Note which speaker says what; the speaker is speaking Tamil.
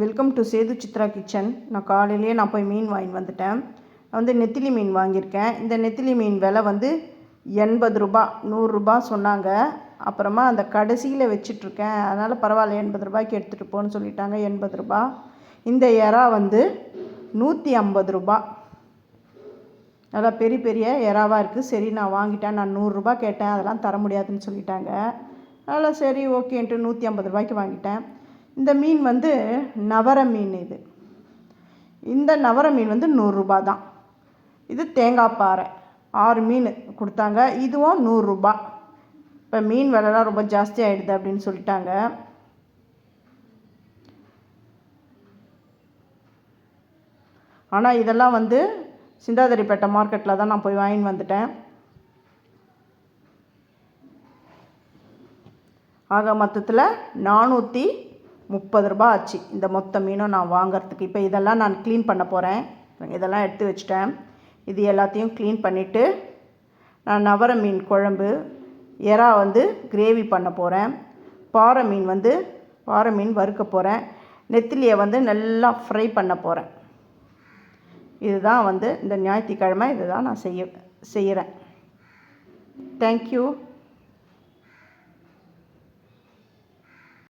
Speaker 1: Welcome to Sethu Chitra kitchen நான் காலையிலேயே நான் போய் மீன் வாங்கிட்டு வந்துட்டேன். நான் வந்து நெத்திலி மீன் வாங்கியிருக்கேன். இந்த நெத்திலி மீன் விலை வந்து எண்பது ரூபா நூறுரூபா சொன்னாங்க. அப்புறமா அந்த கடைசியில் வச்சிட்ருக்கேன். அதனால் பரவாயில்ல எண்பது ரூபாய்க்கு எடுத்துகிட்டு போன்னு சொல்லிட்டாங்க. எண்பது ரூபா. இந்த எறா வந்து நூற்றி ஐம்பது ரூபா. நல்லா பெரிய பெரிய எறாவாக இருக்குது சரி நான் வாங்கிட்டேன். நான் நூறுரூபா கேட்டேன். அதெல்லாம் தர முடியாதுன்னு சொல்லிட்டாங்க. அதனால் சரி ஓகேன்ட்டு நூற்றி ஐம்பது ரூபாய்க்கு வாங்கிட்டேன். இந்த மீன் வந்து நவர மீன் இது. இந்த நவர மீன் வந்து நூறுரூபா தான். இது தேங்காய் பாறை. ஆறு மீன் கொடுத்தாங்க. இதுவும் நூறுரூபா இப்போ மீன் விலைலாம் ரொம்ப ஜாஸ்தி ஆகிடுது அப்படின்னு சொல்லிட்டாங்க. ஆனால் இதெல்லாம் வந்து சிந்தாதிரிப்பேட்டை மார்க்கெட்டில் தான் நான் போய் வாங்கின்னு வந்துட்டேன். ஆக மொத்தத்தில் நானூற்றி முப்பது ரூபா ஆச்சு. இந்த மொத்த மீனும் நான் வாங்குறதுக்கு. இப்போ இதெல்லாம் நான் க்ளீன் பண்ண போகிறேன் இதெல்லாம் எடுத்து வச்சிட்டேன். இது எல்லாத்தையும் க்ளீன் பண்ணிவிட்டு நான் நவர மீன் குழம்பு எறா வந்து கிரேவி பண்ண போகிறேன் பாறை மீன் வந்து பாறை மீன் வறுக்க போகிறேன் நெத்திலியை வந்து நல்லா ஃப்ரை பண்ண போகிறேன் இதுதான் வந்து இந்த ஞாயிற்றுக்கிழமை இதுதான் நான் செய்ய செய்கிறேன் தேங்க்யூ